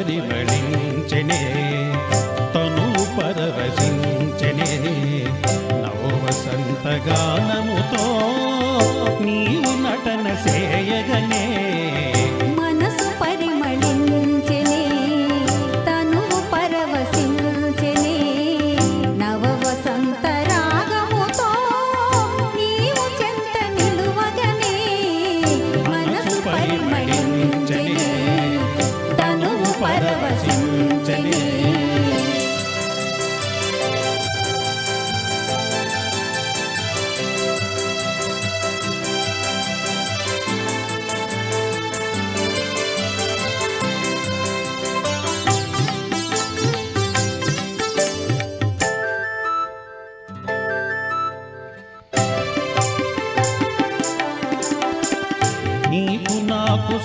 పరిమళించనే తను పరవశించనే నవవసంతగా పరవశించని.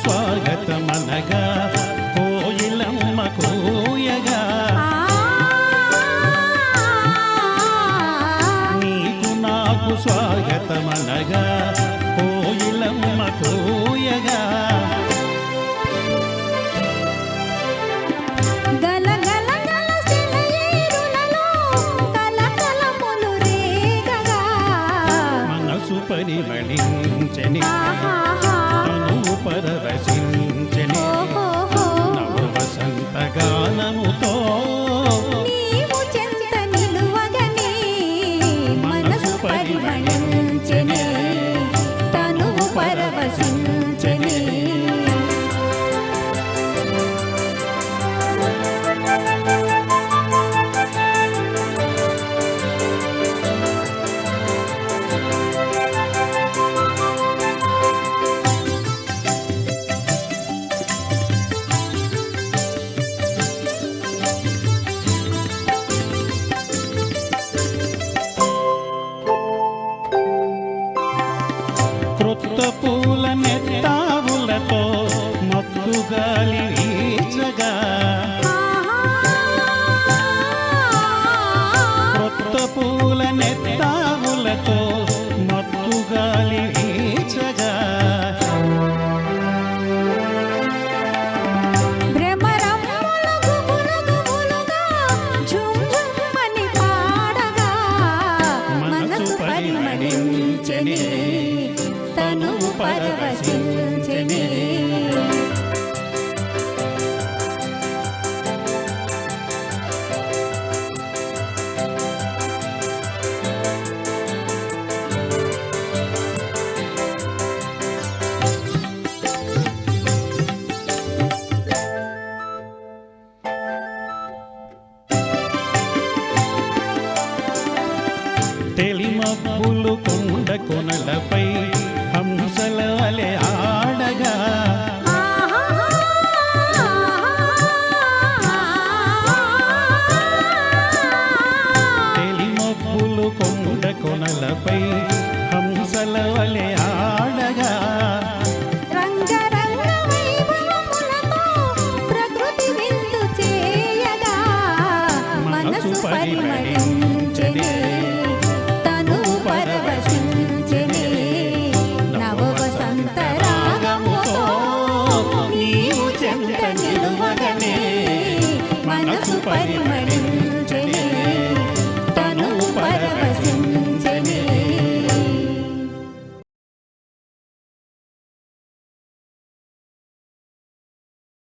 స్వాగతమనగా పాలగా కోయిలమ్మ కోయగా పరిమళించని మెత్తావులతో మత్తు గాలి ఆశించిని తెలిమబ్బులు కొండ కొనలపై నీవు చెంత నిలువగనే మనసు పరిమళి